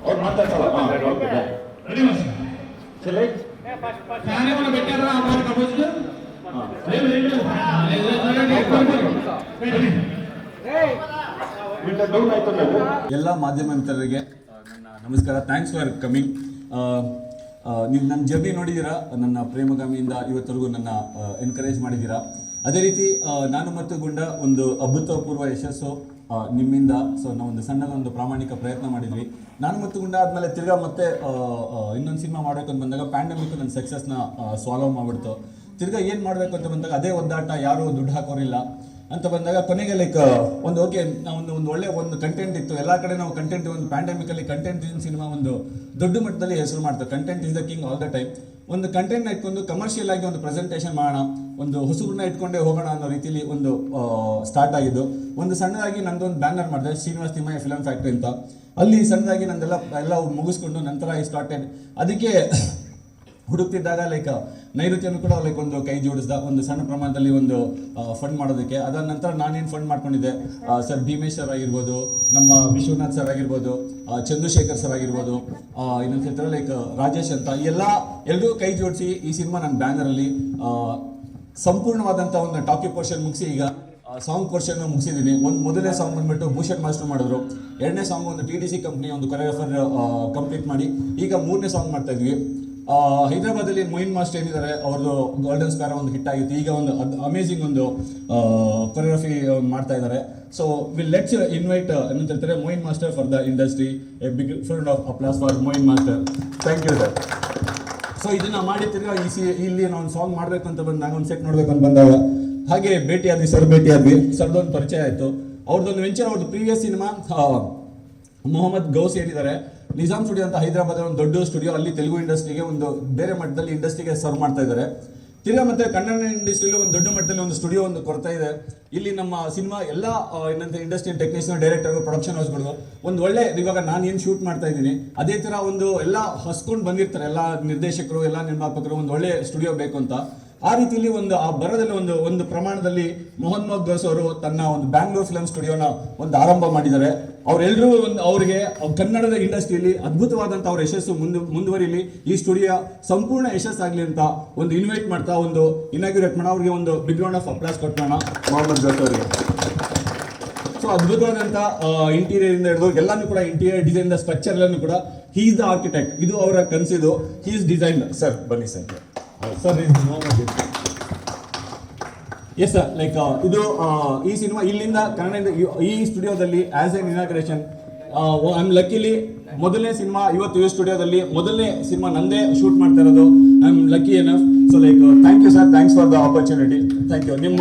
और माता चले ఫ్యాన్ ఏమైనా పెట్టారా అమ్మాయి కబోజ్ లేదు లేదు లేదు ఎక్కువ ಎಲ್ಲ ಮಾಧ್ಯಮ ಮಿತ್ರರಿಗೆ ನನ್ನ ನಮಸ್ಕಾರ ಥ್ಯಾಂಕ್ಸ್ ಫಾರ್ ಕಮಿಂಗ್ ನೀವು ನನ್ನ ಜರ್ನಿ ನೋಡಿದ್ದೀರಾ? ನನ್ನ ಪ್ರೇಮಗಾಮಿಯಿಂದ ಇವತ್ತರೆಗೂ ನನ್ನ ಎನ್ಕರೇಜ್ ಮಾಡಿದ್ದೀರಾ? ಅದೇ ರೀತಿ ನಾನು ಮತ್ತು ಗುಂಡ ಒಂದು ಅಭೂತಪೂರ್ವ ಯಶಸ್ಸು ನಿಮ್ಮಿಂದ ಸೊ ಸಣ್ಣದ ಒಂದು ಪ್ರಾಮಾಣಿಕ ಪ್ರಯತ್ನ ಮಾಡಿದ್ವಿ. ನಾನು ಮತ್ತು ಗುಂಡ ಆದಮೇಲೆ ತಿರ್ಗಾ ಮತ್ತೆ ಇನ್ನೊಂದು ಸಿನಿಮಾ ಮಾಡಬೇಕು ಅಂತ ಬಂದಾಗ ಪ್ಯಾಂಡಮಿಕ್ ನನ್ನ ಸಕ್ಸಸ್ನ ಸಾಲ್ವ್ ಮಾಡಿಬಿಡ್ತು. ತಿರ್ಗಾ ಏನು ಮಾಡಬೇಕು ಅಂತ ಬಂದಾಗ ಅದೇ ಒದ್ದಾಟ, ಯಾರೂ ದುಡ್ಡು ಹಾಕೋರಿಲ್ಲ. ಅಂತ ಬಂದಾಗ ಕೊನೆಗೆ ಲೈಕ್ ಒಂದು ಓಕೆ ಒಂದು ಒಂದು ಒಳ್ಳೆ ಒಂದು ಕಂಟೆಂಟ್ ಇತ್ತು. ಎಲ್ಲ ಕಡೆ ನಾವು ಕಂಟೆಂಟ್ ಒಂದು ಪ್ಯಾಂಡಮಿಕ್ ಅಲ್ಲಿ ಕಂಟೆಂಟ್ ಸಿನಿಮಾ ಒಂದು ದೊಡ್ಡ ಮಟ್ಟದಲ್ಲಿ ಹೆಸರು ಮಾಡ್ತಾರೆ content is the king all the time ಒಂದು ಕಂಟೆಂಟ್ನ ಇಟ್ಕೊಂಡು ಕಮರ್ಷಿಯಲ್ ಆಗಿ ಒಂದು ಪ್ರೆಸೆಂಟೇಷನ್ ಮಾಡೋಣ, ಒಂದು ಹೊಸಬ್ರನ್ನ ಇಟ್ಕೊಂಡೇ ಹೋಗೋಣ ಅನ್ನೋ ರೀತಿಲಿ ಒಂದು ಸ್ಟಾರ್ಟ್ ಆಗಿದ್ದು. ಒಂದು ಸಣ್ಣದಾಗಿ ನಂದೊಂದು ಬ್ಯಾನರ್ ಮಾಡಿದೆ, ಶ್ರೀನಿವಾಸ್ ತಿಮ್ಮಯ್ಯ ಫಿಲಮ್ ಫ್ಯಾಕ್ಟ್ರಿ ಅಂತ. ಅಲ್ಲಿ ಸಣ್ಣದಾಗಿ ನಂದೆಲ್ಲ, ಎಲ್ಲ ಮುಗಿಸ್ಕೊಂಡು ನಂತರ ಐ ಸ್ಟಾರ್ಟೆಡ್ ಅದಕ್ಕೆ ಹುಡುಕ್ತಿದ್ದಾಗ ಲೈಕ್ ನೈಋತ್ಯನು ಕೂಡ ಲೈಕ್ ಒಂದು ಕೈ ಜೋಡಿಸಿದ ಒಂದು ಸಣ್ಣ ಪ್ರಮಾಣದಲ್ಲಿ ಒಂದು ಫಂಡ್ ಮಾಡೋದಕ್ಕೆ. ಅದಾದ ನಂತರ ನಾನೇನು ಫಂಡ್ ಮಾಡ್ಕೊಂಡಿದ್ದೆ? ಸರ್ ಭೀಮೇಶ್ ಸರ್ ಆಗಿರ್ಬೋದು, ನಮ್ಮ ವಿಶ್ವನಾಥ್ ಸರ್ ಆಗಿರ್ಬೋದು ಚಂದ್ರಶೇಖರ್ ಸರ್ ಆಗಿರ್ಬೋದು ಇನ್ನೊಂದು ಹೇಳ್ತಾರೆ ಲೈಕ್ ರಾಜೇಶ್ ಅಂತ. ಎಲ್ಲ ಎಲ್ಲರೂ ಕೈ ಜೋಡಿಸಿ ಈ ಸಿನಿಮಾ ನನ್ನ ಬ್ಯಾನರಲ್ಲಿ ಸಂಪೂರ್ಣವಾದಂಥ ಒಂದು ಟಾಕಿ ಪೋರ್ಷನ್ ಮುಗಿಸಿ ಈಗ ಸಾಂಗ್ ಪೋರ್ಷನ್ ಮುಗಿಸಿದ್ದೀನಿ ಒಂದು ಮೊದಲನೇ ಸಾಂಗ್ ಬಂದ್ಬಿಟ್ಟು ಭೂಷಣ್ ಮಾಸ್ಟರ್ ಮಾಡಿದ್ರು. ಎರಡನೇ ಸಾಂಗ್ ಒಂದು ಟಿ ಡಿ ಸಿ ಕಂಪ್ನಿ ಒಂದು ಕೊರಿಯೋಗ್ರಾಫರ್ ಕಂಪ್ಲೀಟ್ ಮಾಡಿ. ಈಗ ಮೂರನೇ ಸಾಂಗ್ ಮಾಡ್ತಾ ಇದ್ವಿ. ಹೈದರಾಬಾದಲ್ಲಿ ಮೊಯಿನ್ ಮಾಸ್ಟರ್ ಏನಿದ್ದಾರೆ, ಅವ್ರದ್ದು ಗೋಲ್ಡನ್ ಸ್ಪ್ಯಾರ ಒಂದು ಹಿಟ್ ಆಗಿತ್ತು. ಈಗ ಒಂದು ಅಮೇಝಿಂಗ್ ಒಂದು ಕೊರಿಯೋಗ್ರಫಿ ಮಾಡ್ತಾ ಇದ್ದಾರೆ. ಸೊ ವಿಲ್ ಲೆಟ್ಸ್ ಇನ್ವೈಟ್ ಏನಂತ ಹೇಳ್ತಾರೆ Moin master for the industry a big friend of applause for Moin master. Thank you sir so ಇದನ್ನ ಮಾಡಿ ತಿರ್ಗಾ ಈ ಸಿ, ಇಲ್ಲಿ ಒಂದು ಸಾಂಗ್ ಮಾಡಬೇಕು ಅಂತ ಬಂದಾಗ ಒಂದು ಸೆಟ್ ನೋಡ್ಬೇಕು ಅಂತ ಬಂದಾಗ, ಹಾಗೆ ಭೇಟಿ ಆದ್ವಿ ಸರ್ ಭೇಟಿ ಆದ್ವಿ. ಸರ್ದೊಂದು ಪರಿಚಯ ಆಯಿತು. ಅವ್ರದ್ದೊಂದು ವೆಂಚರ್ ಅವ್ರದ್ದು ಪ್ರೀವಿಯಸ್ ಸಿನಿಮಾ ಮೊಹಮ್ಮದ್ ಗೌಸ್ ಏನಿದ್ದಾರೆ ನಿಜಾಮ್ ಸ್ಟುಡಿಯೋ ಅಂತ ಹೈದರಾಬಾದ್ ಒಂದು ದೊಡ್ಡ ಸ್ಟುಡಿಯೋ, ಅಲ್ಲಿ ತೆಲುಗು ಇಂಡಸ್ಟ್ರಿಗೆ ಒಂದು ಬೇರೆ ಮಟ್ಟದಲ್ಲಿ ಇಂಡಸ್ಟ್ರಿಗೆ ಸರ್ವ್ ಮಾಡ್ತಾ ಇದ್ದಾರೆ. ತಿರ್ಗಾ ಮತ್ತೆ ಕನ್ನಡ ಇಂಡಸ್ಟ್ರಿಯಲ್ಲಿ ಒಂದು ದೊಡ್ಡ ಮಟ್ಟದಲ್ಲಿ ಒಂದು ಸ್ಟುಡಿಯೋ ಒಂದು ಕೊಡ್ತಾ ಇದೆ. ಇಲ್ಲಿ ನಮ್ಮ ಸಿನಿಮಾ ಎಲ್ಲ ಏನಂತ ಇಂಡಸ್ಟ್ರಿ ಟೆಕ್ನಿಷಿಯನ್ ಡೈರೆಕ್ಟರ್ ಪ್ರೊಡಕ್ಷನ್ ಹೌಸ್ಗಳು ಒಂದು ಒಳ್ಳೆ, ಇವಾಗ ನಾನು ಏನು ಶೂಟ್ ಮಾಡ್ತಾ ಇದ್ದೀನಿ, ಅದೇ ತರ ಒಂದು ಎಲ್ಲ ಹಸ್ಕೊಂಡು ಬಂದಿರ್ತಾರೆ, ಎಲ್ಲ ನಿರ್ದೇಶಕರು, ಎಲ್ಲ ನಿರ್ಮಾಪಕರು ಒಂದು ಒಳ್ಳೆ ಸ್ಟುಡಿಯೋ ಬೇಕು ಅಂತ. ಆ ರೀತಿಯಲ್ಲಿ ಒಂದು, ಆ ಬರದಲ್ಲಿ ಒಂದು ಒಂದು ಪ್ರಮಾಣದಲ್ಲಿ ಮೋಹನ್ ಗಾಸ್ ಅವರು ತನ್ನ ಒಂದು ಬ್ಯಾಂಗ್ಳೂರ್ ಫಿಲಂ ಸ್ಟುಡಿಯೋನ ಒಂದು ಆರಂಭ ಮಾಡಿದ್ದಾರೆ. ಅವರೆಲ್ಲರೂ ಒಂದು, ಅವರಿಗೆ ಕನ್ನಡದ ಇಂಡಸ್ಟ್ರಿಯಲ್ಲಿ ಅದ್ಭುತವಾದಂಥ ಅವರ ಯಶಸ್ಸು ಮುಂದೆ, ಮುಂದುವರಿಲಿ. ಈ ಸ್ಟುಡಿಯೋ ಸಂಪೂರ್ಣ ಯಶಸ್ಸಾಗಲಿ ಅಂತ ಒಂದು ಇನ್ವೈಟ್ ಮಾಡ್ತಾ ಒಂದು ಇನಾಗ್ಯುರೇಟ್ ಮಾಡೋ ಅವ್ರಿಗೆ ಒಂದು ಬಿಗ್ ರೌಂಡ್ ಆಫ್ ಅಪ್ಲಾಸ್ ಕೊಟ್ಟೋಣ ಮೊಹಮ್ಮದ್ ಗೌಸ್ ಅವರಿಗೆ. ಸೊ ಅದ್ಭುತವಾದಂಥ ಇಂಟೀರಿಯರ್ ಇಂದ ಹಿಡಿದು ಎಲ್ಲಾನು ಕೂಡ ಇಂಟೀರಿಯರ್ ಡಿಸೈನ್ ಸ್ಟ್ರಕ್ಚರ್ ಎಲ್ಲಾನು ಕೂಡ ಹೀ ಇಸ್ ದ ಆರ್ಕಿಟೆಕ್ಟ್ ಇದು ಅವರ ಕನಸಿದು. ಹೀ ಇಸ್ ಡಿಸೈನ್ ಸರ್ ಬನ್ನಿ sir. Sir yes sir like ಇದು ಈ ಸಿನಿಮಾ ಇಲ್ಲಿಂದ ಕನ್ನಡ ಈ ಸ್ಟುಡಿಯೋದಲ್ಲಿ as an inauguration I am luckily ಮೊದಲನೇ ಸಿನಿಮಾ ಇವತ್ತು ಈ ಸ್ಟುಡಿಯೋದಲ್ಲಿ ಮೊದಲನೇ ಸಿನಿಮಾ ನಂದೇ ಶೂಟ್ ಮಾಡ್ತಾ ಇರೋದು. I am lucky enough so like thank you sir thanks for the opportunity thank you ನಿಮ್ಮ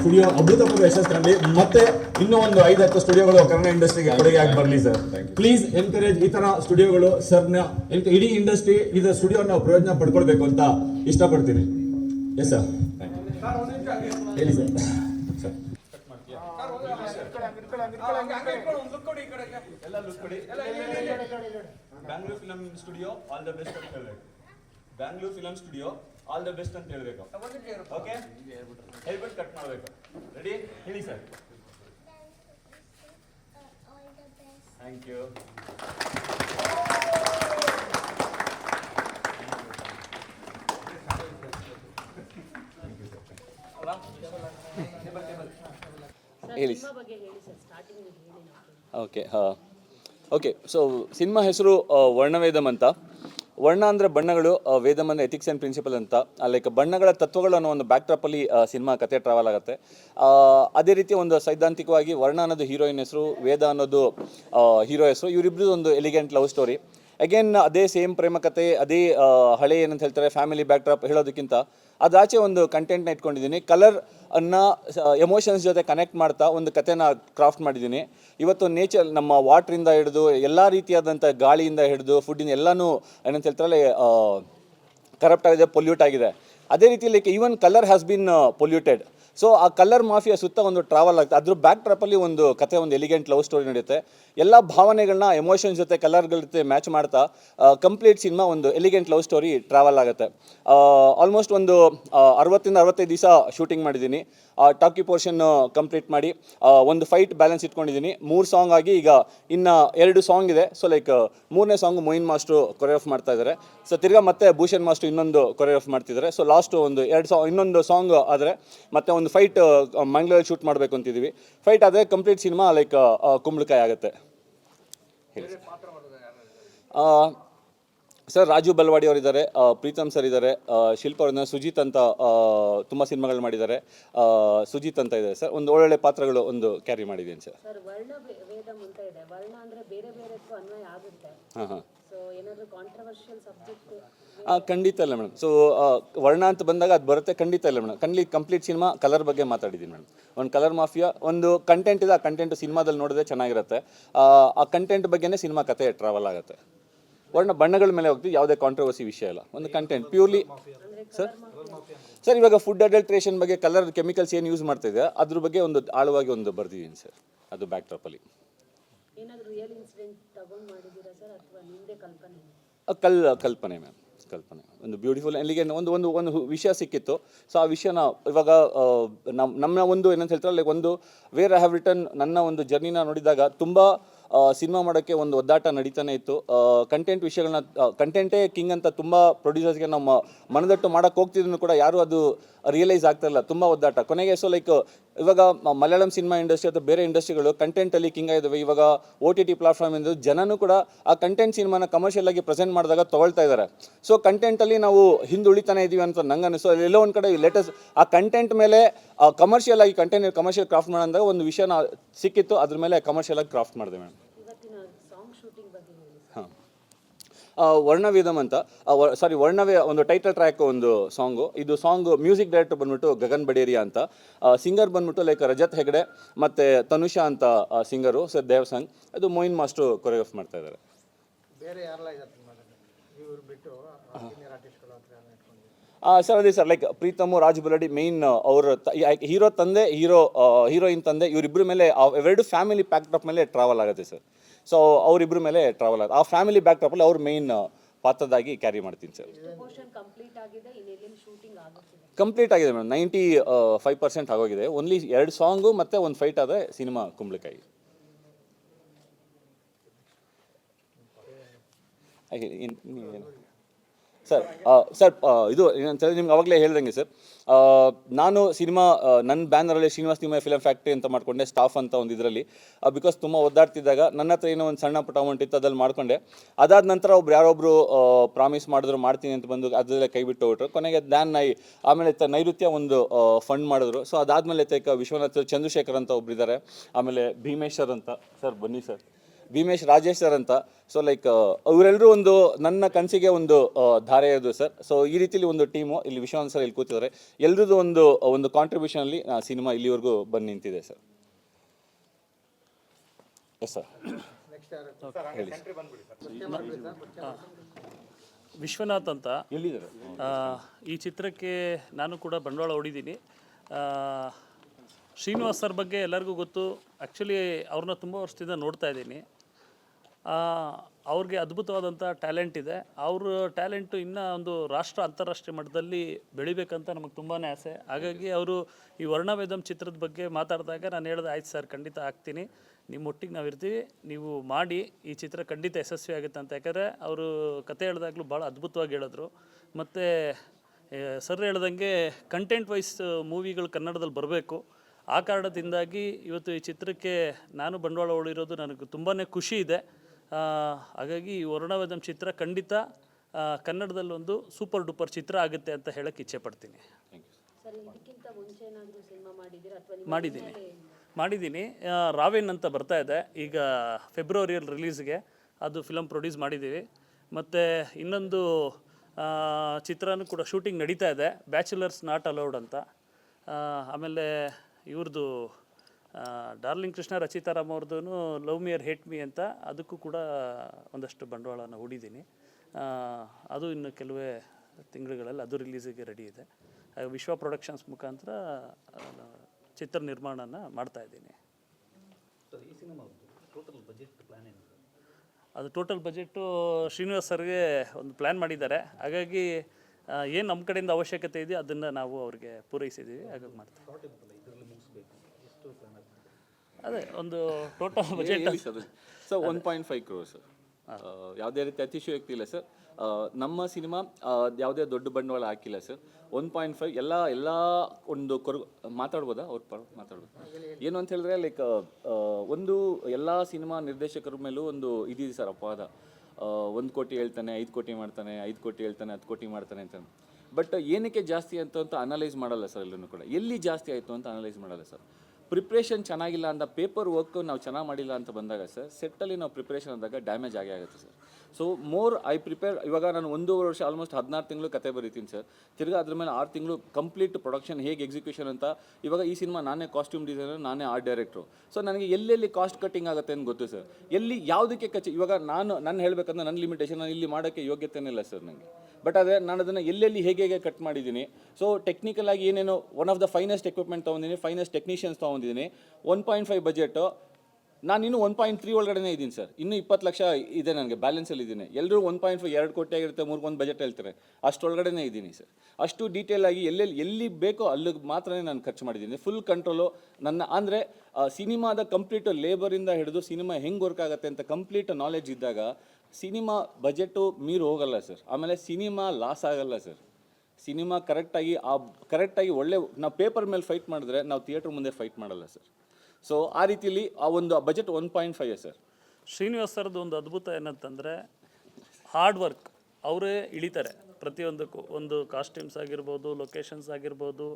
ಸ್ಟುಡಿಯೋ ಅಭೂತಪೂರ್ವ ಯಶಸ್ಸಿನಲ್ಲಿ ಮತ್ತೆ ಇನ್ನೂ ಒಂದು ಐದು ಹತ್ತು ಸ್ಟುಡಿಯೋಗಳು ಕನ್ನಡ ಇಂಡಸ್ಟ್ರಿಗೆ ಕೊಡುಗೆ ಆಗಿ ಬರಲಿ ಸರ್ ಪ್ಲೀಸ್ ಎನ್ಕರೇಜ್ ಈ ತರ ಸ್ಟುಡಿಯೋಗಳು ಸರ್ನ ಇಡೀ ಇಂಡಸ್ಟ್ರಿ ಇದರ ಸ್ಟುಡಿಯೋ ನಾವು ಪ್ರಯೋಜನ ಪಡ್ಕೊಳ್ಬೇಕು ಅಂತ ಇಷ್ಟಪಡ್ತೀನಿ. ಎಸ್ ಸರ್ ಹೇಳಿ sir sir Bangalore film studio all the best ಅಂತ ಹೇಳ್ಬೇಕು. Bangalore film studio all the best ಅಂತ ಹೇಳ್ಬೇಕು. ಓಕೆ ಹೇಳ್ಬಿಟ್ಟು ಕಟ್ ಮಾಡಬೇಕು. ರೆಡಿ ಹೇಳಿ ಸರ್. ಥ್ಯಾಂಕ್ ಯು ಹೇಳಿ. ಓಕೆ ಹಾಂ. ಓಕೆ ಸೊ ಸಿನಿಮಾ ಹೆಸರು ವರ್ಣವೇದಮ್ ವರ್ಣವೇದಂ ಅಂತ. ವರ್ಣ ಅಂದರೆ ಬಣ್ಣಗಳು ವೇದಮ್ ಅಂದರೆ ಎಥಿಕ್ಸ್ ಆ್ಯಂಡ್ ಪ್ರಿನ್ಸಿಪಲ್ ಅಂತ. ಲೈಕ್ ಬಣ್ಣಗಳ ತತ್ವಗಳು ಅನ್ನೋ ಒಂದು ಬ್ಯಾಕ್ಡ್ರಾಪಲ್ಲಿ ಸಿನಿಮಾ ಕತೆ ಟ್ರಾವೆಲ್ ಆಗುತ್ತೆ. ಅದೇ ರೀತಿ ಒಂದು ಸೈದ್ಧಾಂತಿಕವಾಗಿ ವರ್ಣ ಅನ್ನೋದು ಹೀರೋಯಿನ್ ಹೆಸರು ವೇದ ಅನ್ನೋದು ಹೀರೋ ಹೆಸರು ಇವರಿಬ್ಬರು ಒಂದು ಎಲಿಗೆಂಟ್ ಲವ್ ಸ್ಟೋರಿ ಅಗೇನ್ ಅದೇ ಸೇಮ್ ಪ್ರೇಮ ಕತೆ ಅದೇ ಹಳೆ ಏನಂತ ಹೇಳ್ತಾರೆ ಫ್ಯಾಮಿಲಿ ಬ್ಯಾಕ್ಡ್ರಾಪ್ ಹೇಳೋದಕ್ಕಿಂತ. ಅದಾಚೆ ಒಂದು ಕಂಟೆಂಟ್ನ ಇಟ್ಕೊಂಡಿದ್ದೀನಿ. ಕಲರ್ ಅನ್ನ ಎಮೋಷನ್ಸ್ ಜೊತೆ ಕನೆಕ್ಟ್ ಮಾಡ್ತಾ ಒಂದು ಕಥೆನ ಕ್ರಾಫ್ಟ್ ಮಾಡಿದ್ದೀನಿ. ಇವತ್ತು ನೇಚರ್ ನಮ್ಮ ವಾಟ್ರಿಂದ ಹಿಡಿದು, ಎಲ್ಲ ರೀತಿಯಾದಂಥ ಗಾಳಿಯಿಂದ ಹಿಡಿದು ಫುಡ್ಡಿನ ಎಲ್ಲನೂ ಏನಂತ ಹೇಳ್ತಾರೆ ಕರಪ್ಟ್ ಆಗಿದೆ ಪೊಲ್ಯೂಟ್ ಆಗಿದೆ. ಅದೇ ರೀತಿ like even colour has been polluted so ಆ ಕಲ್ಲರ್ ಮಾಫಿಯಾ ಸುತ್ತ ಒಂದು ಟ್ರಾವೆಲ್ ಆಗುತ್ತೆ ಅದ್ರ ಬ್ಯಾಕ್ ಟ್ರಾಪಲ್ಲಿ ಒಂದು ಕತೆ ಒಂದು ಎಲಿಗೆಂಟ್ ಲವ್ ಸ್ಟೋರಿ ನಡೆಯುತ್ತೆ. ಎಲ್ಲ ಭಾವನೆಗಳನ್ನ ಎಮೋಷನ್ಸ್ ಜೊತೆ ಕಲರ್ಗಳ ಜೊತೆ ಮ್ಯಾಚ್ ಮಾಡ್ತಾ ಕಂಪ್ಲೀಟ್ ಸಿನಿಮಾ ಒಂದು ಎಲಿಗೆಂಟ್ ಲವ್ ಸ್ಟೋರಿ ಟ್ರಾವೆಲ್ ಆಗುತ್ತೆ. ಆಲ್ಮೋಸ್ಟ್ ಒಂದು ಅರವತ್ತಿಂದ ಅರವತ್ತೈದು ದಿವಸ ಶೂಟಿಂಗ್ ಮಾಡಿದ್ದೀನಿ. ಟಾಕಿ ಪೋರ್ಷನ್ ಕಂಪ್ಲೀಟ್ ಮಾಡಿ ಒಂದು ಫೈಟ್ ಬ್ಯಾಲೆನ್ಸ್ ಇಟ್ಕೊಂಡಿದ್ದೀನಿ. ಮೂರು ಸಾಂಗ್ ಆಗಿ ಈಗ ಇನ್ನು ಎರಡು ಸಾಂಗ್ ಇದೆ. ಸೊ ಲೈಕ್ ಮೂರನೇ ಸಾಂಗ್ ಮೊಯಿನ್ ಮಾಸ್ಟ್ರು ಕೊರಿಯೋಫ್ ಮಾಡ್ತಾ ಇದ್ದಾರೆ ಸೊ ತಿರ್ಗಾ ಮತ್ತೆ ಭೂಷಣ್ ಮಾಸ್ಟರ್ ಇನ್ನೊಂದು ಕೊರಿಯೋಫ್ ಮಾಡ್ತಿದ್ದಾರೆ ಸೊ ಲಾಸ್ಟ್ ಒಂದು ಎರಡು ಸಾ ಇನ್ನೊಂದು ಸಾಂಗ್ ಆದರೆ ಮತ್ತೆ ಒಂದು ಫೈಟ್ ಮಂಗಳೂರಲ್ಲಿ ಶೂಟ್ ಮಾಡಬೇಕು ಅಂತಿದ್ದೀವಿ ಫೈಟ್ ಆದರೆ ಕಂಪ್ಲೀಟ್ ಸಿನಿಮಾ ಲೈಕ್ ಕುಂಬಳಕಾಯಿ ಆಗುತ್ತೆ. ಹೇಳಿ. ಸರ್ ರಾಜು ಬಲ್ವಾಡಿ ಅವರಿದ್ದಾರೆ ಪ್ರೀತಮ್ ಸರ್ ಇದ್ದಾರೆ ಶಿಲ್ಪ ಅವರಿಂದ ಸುಜಿತ್ ಅಂತ ತುಂಬ ಸಿನಿಮಾಗಳು ಮಾಡಿದ್ದಾರೆ. ಸುಜಿತ್ ಅಂತ ಇದ್ದಾರೆ ಸರ್ ಒಂದು ಒಳ್ಳೊಳ್ಳೆ ಪಾತ್ರಗಳು ಒಂದು ಕ್ಯಾರಿ ಮಾಡಿದ್ದೀನಿ ಸರ್ ಹಾಂ ಹಾಂ. ಖಂಡಿತ ಇಲ್ಲ ಮೇಡಮ್ ಸೊ ವರ್ಣ ಅಂತ ಬಂದಾಗ ಅದು ಬರುತ್ತೆ ಖಂಡಿತ ಇಲ್ಲ ಮೇಡಮ್ ಕನ್ಲಿ ಕಂಪ್ಲೀಟ್ ಸಿನಿಮಾ ಕಲರ್ ಬಗ್ಗೆ ಮಾತಾಡಿದ್ದೀನಿ ಮೇಡಮ್ ಒಂದು ಕಲರ್ ಮಾಫಿಯಾ ಒಂದು ಕಂಟೆಂಟ್ ಇದೆ ಆ ಕಂಟೆಂಟ್ ಸಿನಿಮಾದಲ್ಲಿ ನೋಡಿದ್ರೆ ಚೆನ್ನಾಗಿರುತ್ತೆ. ಆ, ಕಂಟೆಂಟ್ ಬಗ್ಗೆನೇ ಸಿನಿಮಾ ಕತೆ ಟ್ರಾವೆಲ್ ಆಗುತ್ತೆ. ವರ್ಣ ಬಣ್ಣಗಳ ಮೇಲೆ ಹೋಗ್ತೀವಿ ಯಾವುದೇ ಕಾಂಟ್ರವರ್ಸಿ ವಿಷಯ ಇಲ್ಲ. ಒಂದು ಕಂಟೆಂಟ್ ಪ್ಯೂರ್ಲಿ ಸರ್ ಸರ್ ಇವಾಗ ಫುಡ್ ಅಡಲ್ಟ್ರೇಷನ್ ಬಗ್ಗೆ ಕಲರ್ ಕೆಮಿಕಲ್ಸ್ ಏನು ಯೂಸ್ ಮಾಡ್ತಿದೆ ಅದ್ರ ಬಗ್ಗೆ ಒಂದು ಆಳವಾಗಿ ಒಂದು ಬರ್ದಿದ್ದೀನಿ ಸರ್ ಅದು ಬ್ಯಾಕ್ ಟ್ರಾಪಲ್ಲಿ ಕಲ್, ಕಲ್ಪನೆ ಮ್ಯಾಮ್ ಕಲ್ಪನೆ. ಒಂದು ಬ್ಯೂಟಿಫುಲ್ ಅಲ್ಲಿಗೆ ಒಂದು ಒಂದು ಒಂದು ವಿಷಯ ಸಿಕ್ಕಿತ್ತು. ಸೊ ಆ ವಿಷಯನ ಇವಾಗ ನಮ್ಮ ನಮ್ಮ ಒಂದು ಏನಂತ ಹೇಳ್ತಾರೆ ಲೈಕ್ ಒಂದು ವೇರ್ ಐ ಹ್ಯಾವ್ ರಿಟರ್ನ್ ನನ್ನ ಒಂದು ಜರ್ನಿನ ನೋಡಿದಾಗ ತುಂಬ ಸಿನಿಮಾ ಮಾಡೋಕ್ಕೆ ಒಂದು ಒದ್ದಾಟ ನಡೀತಾನೆ ಇತ್ತು. ಕಂಟೆಂಟ್ ವಿಷಯಗಳನ್ನ ಕಂಟೆಂಟೇ ಕಿಂಗ್ ಅಂತ ತುಂಬ ಪ್ರೊಡ್ಯೂಸರ್ಸ್ಗೆ ನಮ್ಮ ಮನದಟ್ಟು ಮಾಡೋಕ್ಕೆ ಹೋಗ್ತಿದ್ರು ಕೂಡ ಯಾರೂ ಅದು ರಿಯಲೈಸ್ ಆಗ್ತಾ ಇಲ್ಲ ತುಂಬ ಒದ್ದಾಟ. ಕೊನೆಗೆ ಸೊ ಲೈಕ್ ಇವಾಗ ಮಲಯಾಳಂ ಸಿನಿಮಾ ಇಂಡಸ್ಟ್ರಿ ಅಥವಾ ಬೇರೆ ಇಂಡಸ್ಟ್ರಿಗಳು ಕಂಟೆಂಟಲ್ಲಿ ಕಿಂಗ್ ಆಗಿದ್ದಾವೆ ಇವಾಗ ಓ ಟಿ ಟಿ ಪ್ಲಾಟ್ಫಾರ್ಮ್ ಇಂದ ಜನನೂ ಕೂಡ ಆ ಕಂಟೆಂಟ್ ಸಿನಿಮಾನ ಕಮರ್ಷಿಯಲ್ ಆಗಿ ಪ್ರೆಸೆಂಟ್ ಮಾಡಿದಾಗ ತಗೊಳ್ತಾ ಇದ್ದಾರೆ ಸೊ ಕಂಟೆಂಟಲ್ಲಿ ನಾವು ಹಿಂದುಳಿತಾನೆ ಇದೀವಿ ಅಂತ ನಂಗೆ ಅನಿಸೋ ಎಲ್ಲೋ ಒಂದು ಕಡೆ ಲೇಟೆಸ್ಟ್ ಆ ಕಂಟೆಂಟ್ ಮೇಲೆ ಕಮರ್ಷಿಯಲ್ ಆಗಿ ಕಂಟೆಂಟ್ ಕಮರ್ಷಿಯಲ್ ಕ್ರಾಫ್ಟ್ ಮಾಡೋದಾಗ ಒಂದು ವಿಷಯನ ಸಿಕ್ಕಿತ್ತು. ಅದ್ರ ಮೇಲೆ ಕಮರ್ಷಿಯಲ್ ಆಗಿ ಕ್ರಾಫ್ಟ್ ಮಾಡಿದೆ ಮೇಡಮ್ ಇವತ್ತಿನ ಸಾಂಗ್ ಶೂಟಿಂಗ್ ಬಗ್ಗೆ ಹೇಳಿ ಸರ್ ಹಾಂ ವರ್ಣವೇದಂ ಅಂತ ಸಾರಿ ವರ್ಣವೇ ಒಂದು ಟೈಟಲ್ ಟ್ರ್ಯಾಕ್ ಒಂದು ಸಾಂಗು ಇದು ಸಾಂಗ್ ಮ್ಯೂಸಿಕ್ ಡೈರೆಕ್ಟರ್ ಬಂದ್ಬಿಟ್ಟು ಗಗನ್ ಬಡೇರಿಯಾ ಅಂತ. ಸಿಂಗರ್ ಬಂದ್ಬಿಟ್ಟು ಲೈಕ್ ರಜತ್ ಹೆಗಡೆ ಮತ್ತು ತನುಷಾ ಅಂತ ಸಿಂಗರು ಸರ್ ದೇವಸಂಗ್. ಅದು ಮೊಯಿನ್ ಮಾಸ್ಟ್ರು ಕೊರಿಯೋಗ್ರಾಫ್ ಮಾಡ್ತಾ ಇದ್ದಾರೆ. ಬೇರೆ ಯಾರೆಲ್ಲ ಇದ್ದಾರೆ ಇವ್ರು ಬಿಟ್ಟು ಸೀನಿಯರ್ ಆರ್ಟಿಸ್ಟ್ಗಳು ಹತ್ರ ಎಲ್ಲ ಇಟ್ಕೊಂಡಿದ್ದೀವಿ ಸರ್ ಅದೇ ಸರ್ ಲೈಕ್ ಪ್ರೀತಮ್ ರಾಜ್ ಬುಲಡಿ ಮೇಯ್ನ್ ಅವ್ರ ಹೀರೋ ತಂದೆ ಹೀರೋ ಹೀರೋಯಿನ್ ತಂದೆ ಇವರಿಬ್ಬರ ಮೇಲೆ ಎರಡು ಫ್ಯಾಮಿಲಿ ಬ್ಯಾಕ್ಡ್ರಾಪ್ ಮೇಲೆ ಟ್ರಾವೆಲ್ ಆಗುತ್ತೆ ಸರ್. ಸೊ ಅವರಿಬ್ಬರ ಮೇಲೆ ಟ್ರಾವೆಲ್ ಆಗುತ್ತೆ. ಆ ಫ್ಯಾಮಿಲಿ ಬ್ಯಾಕ್ಡ್ರಾಪಲ್ಲಿ ಅವ್ರ ಮೇಯ್ನ್ ಪಾತ್ರದಾಗಿ ಕ್ಯಾರಿ ಮಾಡ್ತೀನಿ ಸರ್. ಕಂಪ್ಲೀಟ್ ಆಗಿದೆ ಇನ್ನೆಲ್ಲಿ ಶೂಟಿಂಗ್ ಆಗುತ್ತಿದೆ ಕಂಪ್ಲೀಟ್ ಆಗಿದೆ ಮೇಡಮ್. ನೈಂಟಿ ಫೈವ್ ಪರ್ಸೆಂಟ್ ಆಗೋಗಿದೆ. ಓನ್ಲಿ ಎರಡು ಸಾಂಗು ಮತ್ತು ಒಂದು ಫೈಟ್ ಆದರೆ ಸಿನಿಮಾ ಕುಂಬಳಕಾಯಿ. ನೀವೇನು? ಸರ್ ಸರ್ ಇದು ಏನಂತಂದರೆ ನಿಮ್ಗೆ ಅವಾಗಲೇ ಹೇಳ್ದಂಗೆ ಸರ್. ನಾನು ಸಿನಿಮಾ ನನ್ನ ಬ್ಯಾನರಲ್ಲಿ ಶ್ರೀನಿವಾಸ್ ನಿಮ್ಮ ಫಿಲಮ್ ಫ್ಯಾಕ್ಟ್ರಿ ಅಂತ ಮಾಡಿಕೊಂಡೆ ಸ್ಟಾಫ್ ಅಂತ ಒಂದು ಇದರಲ್ಲಿ. ಬಿಕಾಸ್ ತುಂಬ ಒದ್ದಾಡ್ತಿದ್ದಾಗ ನನ್ನ ಹತ್ರ ಏನೋ ಒಂದು ಸಣ್ಣ ಪುಟ ಅಮೌಂಟ್ ಇತ್ತು, ಅದ್ರಲ್ಲಿ ಮಾಡಿಕೊಂಡೆ. ಅದಾದ ನಂತರ ಒಬ್ರು ಯಾರೊಬ್ಬರು ಪ್ರಾಮಿಸ್ ಮಾಡಿದ್ರು, ಮಾಡ್ತೀನಿ ಅಂತ ಬಂದು ಅದರಲ್ಲೇ ಕೈ ಬಿಟ್ಟು ಹೋಗ್ಬಿಟ್ರು. ಕೊನೆಗೆ ದ್ಯಾನ್ ನೈ ಆಮೇಲೆ ತ, ನೈಋತ್ಯ ಒಂದು ಫಂಡ್ ಮಾಡಿದ್ರು. ಸೊ ಅದಾದಮೇಲೆ ತೇಕ ವಿಶ್ವನಾಥ್, ಚಂದ್ರಶೇಖರ್ ಅಂತ ಒಬ್ಬರಿದ್ದಾರೆ ಆಮೇಲೆ ಭೀಮೇಶ್ವರ್ ಅಂತ. ಸರ್, ಬನ್ನಿ ಸರ್. ಭೀಮೇಶ್ ರಾಜೇಶ್ ಸರ್ ಅಂತ. ಸೊ ಲೈಕ್ ಅವರೆಲ್ಲರೂ ಒಂದು ನನ್ನ ಕನಸಿಗೆ ಒಂದು ಧಾರೆ ಅದು ಸರ್. ಸೊ ಈ ರೀತಿಲಿ ಒಂದು ಟೀಮು ಇಲ್ಲಿ ವಿಶ್ವನಾಥ್ ಸರ್ ಇಲ್ಲಿ ಕೂತಿದ್ದಾರೆ. ಎಲ್ರದ್ದು ಒಂದು ಒಂದು ಕಾಂಟ್ರಿಬ್ಯೂಷನಲ್ಲಿ ಸಿನಿಮಾ ಇಲ್ಲಿವರೆಗೂ ಬಂದು ನಿಂತಿದೆ ಸರ್. ಎಸ್ ಸರ್ ಹೇಳಿ ವಿಶ್ವನಾಥ್ ಅಂತ. ಈ ಚಿತ್ರಕ್ಕೆ ನಾನು ಕೂಡ ಬಂಡವಾಳ ಹೊಡಿದ್ದೀನಿ ಶ್ರೀನಿವಾಸ್ ಸರ್ ಬಗ್ಗೆ ಎಲ್ಲರಿಗೂ ಗೊತ್ತು. ಆ್ಯಕ್ಚುಲಿ ಅವ್ರನ್ನ ತುಂಬ ವರ್ಷದಿಂದ ನೋಡ್ತಾ ಇದ್ದೀನಿ. ಅವ್ರಿಗೆ ಅದ್ಭುತವಾದಂಥ ಟ್ಯಾಲೆಂಟ್ ಇದೆ. ಅವ್ರ ಟ್ಯಾಲೆಂಟು ಇನ್ನೂ ಒಂದು ರಾಷ್ಟ್ರ ಅಂತಾರಾಷ್ಟ್ರೀಯ ಮಟ್ಟದಲ್ಲಿ ಬೆಳಿಬೇಕಂತ ನಮಗೆ ತುಂಬಾ ಆಸೆ. ಹಾಗಾಗಿ ಅವರು ಈ ವರ್ಣವೇದಂ ಚಿತ್ರದ ಬಗ್ಗೆ ಮಾತಾಡಿದಾಗ ನಾನು ಹೇಳಿದೆ, ಆಯ್ತು ಸರ್, ಖಂಡಿತ ಆಗ್ತೀನಿ ನಿಮ್ಮ ಒಟ್ಟಿಗೆ ನಾವು ಇರ್ತೀವಿ ನೀವು ಮಾಡಿ, ಈ ಚಿತ್ರ ಖಂಡಿತ ಯಶಸ್ವಿ ಆಗುತ್ತೆ ಅಂತ. ಯಾಕಂದರೆ ಅವರು ಕತೆ ಹೇಳಿದಾಗಲೂ ಭಾಳ ಅದ್ಭುತವಾಗಿ ಹೇಳಿದ್ರು. ಮತ್ತು ಸರ್ ಹೇಳ್ದಂಗೆ ಕಂಟೆಂಟ್ ವೈಸ್ ಮೂವಿಗಳು ಕನ್ನಡದಲ್ಲಿ ಬರಬೇಕು. ಆ ಕಾರಣದಿಂದಾಗಿ ಇವತ್ತು ಈ ಚಿತ್ರಕ್ಕೆ ನಾನು ಬಂಡವಾಳ ಹೊಳಿರೋದು ನನಗೆ ತುಂಬಾ ಖುಷಿ ಇದೆ. ಹಾಗಾಗಿ ಈ ವರ್ಣವೇದಂ ಚಿತ್ರ ಖಂಡಿತ ಕನ್ನಡದಲ್ಲೊಂದು ಕನ್ನಡದಲ್ಲಿ ಒಂದು ಸೂಪರ್ ಡೂಪರ್ ಚಿತ್ರ ಆಗುತ್ತೆ ಅಂತ ಹೇಳಕ್ಕೆ ಇಚ್ಛೆ ಪಡ್ತೀನಿ. ಸರ್ ಇದಕ್ಕಿಂತ ಮುಂಚೆ ಏನಾದರೂ ಸಿನಿಮಾ ಮಾಡಿದ್ದೀರಾ ಅಥವಾ ನಿಮ್ಮ ಮಾಡಿದ್ದೀನಿ. ಮಾಡಿದ್ದೀನಿ. ರಾವೇನ್ ಅಂತ ಬರ್ತಾ ಇದೆ. ಈಗ ಫೆಬ್ರವರಿಯಲ್ಲಿ ರಿಲೀಸ್ಗೆ ಅದು ಫಿಲಮ್ ಪ್ರೊಡ್ಯೂಸ್ ಮಾಡಿದ್ದೀವಿ. ಮತ್ತು ಇನ್ನೊಂದು ಚಿತ್ರನೂ ಕೂಡ ಶೂಟಿಂಗ್ ನಡೀತಾ ಇದೆ. ಬ್ಯಾಚುಲರ್ಸ್ ನಾಟ್ ಅಲೌಡ್ ಅಂತ. ಆಮೇಲೆ ಇವ್ರದ್ದು ಡಾರ್ಲಿಂಗ್ ಕೃಷ್ಣ ರಚಿತಾರಾಮ್ ಅವ್ರದ್ದು ಲವ್ ಮಿಯರ್ ಹೇಟ್ ಮಿ ಅಂತ ಅದಕ್ಕೂ ಕೂಡ ಒಂದಷ್ಟು ಬಂಡವಾಳನ ಹೂಡಿದ್ದೀನಿ. ಅದು ಇನ್ನು ಕೆಲವೇ ತಿಂಗಳುಗಳಲ್ಲಿ ಅದು ರಿಲೀಸಿಗೆ ರೆಡಿ ಇದೆ. ವಿಶ್ವ ಪ್ರೊಡಕ್ಷನ್ಸ್ ಮುಖಾಂತರ ಚಿತ್ರ ನಿರ್ಮಾಣನ ಮಾಡ್ತಾ ಇದ್ದೀನಿ. ಅದು ಟೋಟಲ್ ಬಜೆಟ್ಟು ಶ್ರೀನಿವಾಸ್ ಸರ್ಗೆ ಒಂದು ಪ್ಲ್ಯಾನ್ ಮಾಡಿದ್ದಾರೆ. ಹಾಗಾಗಿ ಏನು ನಮ್ಮ ಕಡೆಯಿಂದ ಅವಶ್ಯಕತೆ ಇದೆಯೋ ಅದನ್ನು ನಾವು ಅವ್ರಿಗೆ ಪೂರೈಸಿದ್ದೀವಿ. ಹಾಗಾಗಿ ಮಾಡ್ತೀವಿ ಅದೇ ಒಂದು total budget sir. One point five crore sir. ಯಾವುದೇ ರೀತಿ ಅತಿಶಯೋಕ್ತಿ ಇಲ್ಲ ಸರ್. ನಮ್ಮ ಸಿನಿಮಾ ಯಾವುದೇ ದೊಡ್ಡ ಬಂಡವಾಳ ಹಾಕಿಲ್ಲ ಸರ್. ಒನ್ ಪಾಯಿಂಟ್ ಫೈವ್ ಎಲ್ಲ ಎಲ್ಲ ಒಂದು ಕೊರ ಮಾತಾಡ್ಬೋದಾ? ಅವ್ರ ಪರ ಮಾತಾಡ್ಬೋದು. ಏನು ಅಂತ ಹೇಳಿದ್ರೆ ಲೈಕ್ ಒಂದು ಎಲ್ಲ ಸಿನಿಮಾ ನಿರ್ದೇಶಕರ ಮೇಲೂ ಒಂದು ಇದಿದೆ ಸರ್ ಅಪವಾದ. ಒಂದು ಕೋಟಿ ಹೇಳ್ತಾನೆ ಐದು ಕೋಟಿ ಮಾಡ್ತಾನೆ ಐದು ಕೋಟಿ ಹೇಳ್ತಾನೆ ಹತ್ತು ಕೋಟಿ ಮಾಡ್ತಾನೆ ಅಂತ. ಬಟ್ ಏನಕ್ಕೆ ಜಾಸ್ತಿ ಅಂತ ಅಂತ ಅನಲೈಸ್ ಮಾಡಲ್ಲ ಸರ್ ಎಲ್ಲೂ ಕೂಡ. ಎಲ್ಲಿ ಜಾಸ್ತಿ ಆಯಿತು ಅಂತ ಅನಲೈಸ್ ಮಾಡಲ್ಲ ಸರ್. ಪ್ರಿಪ್ರೇಷನ್ ಚೆನ್ನಾಗಿಲ್ಲ ಅಂತ ಪೇಪರ್ ವರ್ಕ್ ನಾವು ಚೆನ್ನಾಗಿ ಮಾಡಿಲ್ಲ ಅಂತ ಬಂದಾಗ ಸರ್ ಸೆಟ್ಟಲ್ಲಿ ನಾವು ಪ್ರಿಪ್ರೇಷನ್ ಅಂದಾಗ ಡ್ಯಾಮೇಜ್ ಆಗೇ ಆಗುತ್ತೆ sir so more I prepare ಇವಾಗ ನಾನು ಒಂದೂವರೆ ವರ್ಷ ಆಲ್ಮೋಸ್ಟ್ ಹದಿನಾರು ತಿಂಗಳು ಕತೆ ಬರೀತೀನಿ ಸರ್ ತಿರ್ಗಿ ಅದ್ರ ಮೇಲೆ ಆರು ತಿಂಗಳು ಕಂಪ್ಲೀಟ್ ಪ್ರೊಡಕ್ಷನ್ ಹೇಗೆ ಎಕ್ಸಿಕ್ಯೂಷನ್ ಅಂತ, ಇವಾಗ ಈ ಸಿನಿಮಾ ನಾನೇ ಕಾಸ್ಟ್ಯೂಮ್ ಡಿಸೈನರ್ ನಾನೇ ಆರ್ಟ್ ಡೈರೆಕ್ಟ್ರು ಸೊ ನನಗೆ ಎಲ್ಲೆಲ್ಲಿ ಕಾಸ್ಟ್ ಕಟ್ಟಿಂಗ್ ಆಗುತ್ತೆ ಅಂತ ಗೊತ್ತು ಸರ್ ಎಲ್ಲಿ ಯಾವುದಕ್ಕೆ ಕಚ್ಚಿ ಇವಾಗ ನಾನು ನಾನು ಹೇಳಬೇಕಂದ್ರೆ ನನ್ನ ಲಿಮಿಟೇಷನ್ ನಾನು ಇಲ್ಲಿ ಮಾಡೋಕ್ಕೆ ಯೋಗ್ಯತೆನೇ ಇಲ್ಲ ಸರ್ ನನಗೆ ಬಟ್ ಆದರೆ ನಾನು ಅದನ್ನು ಎಲ್ಲೆಲ್ಲಿ ಹೇಗೆ ಹೇಗೆ ಕಟ್ ಮಾಡಿದ್ದೀನಿ. ಸೊ ಟೆಕ್ನಿಕಲ್ ಆಗಿ ಏನೇನೋ one of the finest equipment ತೊಗೊಂಡಿದ್ದೀನಿ ಫೈನೆಸ್ಟ್ ಟೆಕ್ನಿಷಿಯನ್ಸ್ ತೊಗೊಂಡಿದ್ದೀನಿ. ಒನ್ ಪಾಯಿಂಟ್ ಫೈವ್ ಬಜೆಟು ನಾನು ಇನ್ನೂ ಒನ್ ಪಾಯಿಂಟ್ ತ್ರೀ ಒಳಗಡೆ ಇದ್ದೀನಿ ಸರ್ ಇನ್ನೂ ಇಪ್ಪತ್ತು ಲಕ್ಷ ಇದೆ ನನಗೆ ಬ್ಯಾಲೆನ್ಸಲ್ಲಿ ಇದ್ದೀನಿ. ಎಲ್ಲರೂ ಒನ್ ಪಾಯಿಂಟ್ ಫೈವ್ ಎರಡು ಕೋಟಿ ಆಗಿರುತ್ತೆ ಮೂರು ಒಂದು ಬಜೆಟ್ ಹೇಳ್ತಾರೆ. ಅಷ್ಟೊಳಗಡೆ ಇದ್ದೀನಿ ಸರ್ ಅಷ್ಟು ಡೀಟೇಲ್ ಆಗಿ ಎಲ್ಲೆಲ್ಲಿ, ಎಲ್ಲಿ ಬೇಕೋ ಅಲ್ಲಿಗೆ ಮಾತ್ರನೇ ನಾನು ಖರ್ಚು ಮಾಡಿದ್ದೀನಿ. ಫುಲ್ ಕಂಟ್ರೋಲು ನನ್ನ ಅಂದರೆ ಸಿನಿಮಾದ ಕಂಪ್ಲೀಟ್ ಲೇಬರಿಂದ ಹಿಡಿದು ಸಿನಿಮಾ ಹೆಂಗೆ ವರ್ಕ್ ಆಗುತ್ತೆ ಅಂತ ಕಂಪ್ಲೀಟ್ ನಾಲೆಜ್ ಇದ್ದಾಗ ಸಿನಿಮಾ ಬಜೆಟು ಮೀರು ಹೋಗಲ್ಲ ಸರ್. ಆಮೇಲೆ ಸಿನಿಮಾ ಲಾಸ್ ಆಗಲ್ಲ ಸರ್. ಸಿನಿಮಾ ಕರೆಕ್ಟಾಗಿ ಆ ಕರೆಕ್ಟಾಗಿ ಒಳ್ಳೆ ನಾವು ಪೇಪರ್ ಮೇಲೆ ಫೈಟ್ ಮಾಡಿದ್ರೆ ನಾವು ಥಿಯೇಟ್ರ್ ಮುಂದೆ ಫೈಟ್ ಮಾಡಲ್ಲ ಸರ್. ಸೊ, ಆ ರೀತಿಯಲ್ಲಿ ಆ ಒಂದು budget one point five sir. Srinivas ಸರ್ದು ಒಂದು ಅದ್ಭುತ ಏನಂತಂದರೆ, ಹಾರ್ಡ್ ವರ್ಕ್. ಅವರೇ ಇಳಿತಾರೆ. ಪ್ರತಿಯೊಂದಕ್ಕೂ ಒಂದು ಕಾಸ್ಟ್ಯೂಮ್ಸ್ ಆಗಿರ್ಬೋದು, ಲೊಕೇಶನ್ಸ್ ಆಗಿರ್ಬೋದು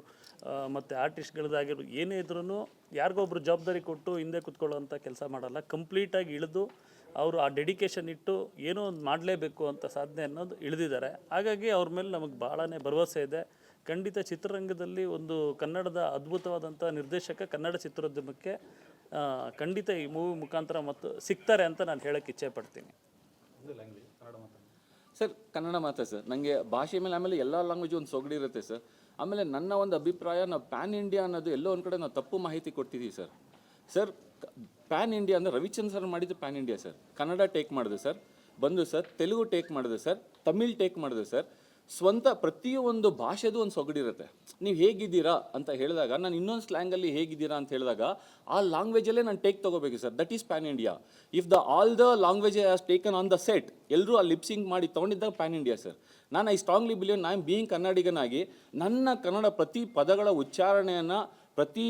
ಮತ್ತು ಆರ್ಟಿಸ್ಟ್ಗಳದ್ದಾಗಿರ್ಬೋದು ಏನೇ ಇದ್ರೂ ಯಾರಿಗೊಬ್ರು ಜವಾಬ್ದಾರಿ ಕೊಟ್ಟು ಹಿಂದೆ ಕುತ್ಕೊಳ್ಳೋವಂಥ ಕೆಲಸ ಮಾಡಲ್ಲ. ಕಂಪ್ಲೀಟಾಗಿ ಇಳಿದು ಅವರು ಆ ಡೆಡಿಕೇಶನ್ ಇಟ್ಟು ಏನೋ ಒಂದು ಮಾಡಲೇಬೇಕು ಅಂತ ಸಾಧನೆ ಅನ್ನೋದು ಇಳಿದಿದ್ದಾರೆ. ಹಾಗಾಗಿ ಅವ್ರ ಮೇಲೆ ನಮಗೆ ಭಾಳನೇ ಭರವಸೆ ಇದೆ. ಖಂಡಿತ ಚಿತ್ರರಂಗದಲ್ಲಿ ಒಂದು ಕನ್ನಡದ ಅದ್ಭುತವಾದಂಥ ನಿರ್ದೇಶಕ ಕನ್ನಡ ಚಿತ್ರೋದ್ಯಮಕ್ಕೆ ಖಂಡಿತ ಈ ಮೂವಿ ಮುಖಾಂತರ ಮತ್ತು ಸಿಗ್ತಾರೆ ಅಂತ ನಾನು ಹೇಳಕ್ಕೆ ಇಚ್ಛೆ ಪಡ್ತೀನಿ. ಸರ್ ಕನ್ನಡ ಮಾತ್ರ ಸರ್. ನನಗೆ ಭಾಷೆ ಮೇಲೆ ಆಮೇಲೆ ಎಲ್ಲ ಲ್ಯಾಂಗ್ವೇಜ್ ಒಂದು ಸೊಗಡಿರುತ್ತೆ ಸರ್. ಆಮೇಲೆ ನನ್ನ ಒಂದು ಅಭಿಪ್ರಾಯ ನಾವು ಪ್ಯಾನ್ ಇಂಡಿಯಾ ಅನ್ನೋದು ಎಲ್ಲೋ ಒಂದು ಕಡೆ ನಾವು ತಪ್ಪು ಮಾಹಿತಿ ಕೊಡ್ತಿದ್ದೀವಿ ಸರ್. ಸರ್ ಪ್ಯಾನ್ ಇಂಡಿಯಾ ಅಂದರೆ ರವಿಚಂದ್ರ ಸರ್ ಮಾಡಿದ್ದು pan India sir Kannada take ಮಾಡಿದೆ ಸರ್ ಬಂದು ಸರ್ ತೆಲುಗು ಟೇಕ್ ಮಾಡಿದೆ ಸರ್ ತಮಿಳ್ ಟೇಕ್ ಮಾಡಿದೆ ಸರ್ ಸ್ವಂತ ಪ್ರತಿಯೊಂದು ಭಾಷೆದು ಒಂದು ಸೊಗಡಿರುತ್ತೆ ನೀವು ಹೇಗಿದ್ದೀರಾ ಅಂತ ಹೇಳಿದಾಗ, ನಾನು ಇನ್ನೊಂದು ಸ್ಲ್ಯಾಂಗಲ್ಲಿ ಹೇಗಿದ್ದೀರಾ ಅಂತ ಹೇಳಿದಾಗ, ಆ ಲ್ಯಾಂಗ್ವೇಜಲ್ಲೇ ನಾನು ಟೇಕ್ ತೊಗೋಬೇಕು sir that is pan India if the all the language as taken on the set ಎಲ್ಲರೂ ಆ ಲಿಪ್ಸಿಂಗ್ ಮಾಡಿ ತೊಗೊಂಡಿದ್ದಾಗ ಪ್ಯಾನ್ ಇಂಡಿಯಾ ಸರ್ ನಾನು ಐ ಸ್ಟ್ರಾಂಗ್ಲಿ ಬಿಲೀವ್ ನಾನು ಬೀಯಿಂಗ್ ಕನ್ನಡಿಗನಾಗಿ, ನನ್ನ ಕನ್ನಡ ಪ್ರತಿ ಪದಗಳ ಉಚ್ಚಾರಣೆಯನ್ನು ಪ್ರತಿ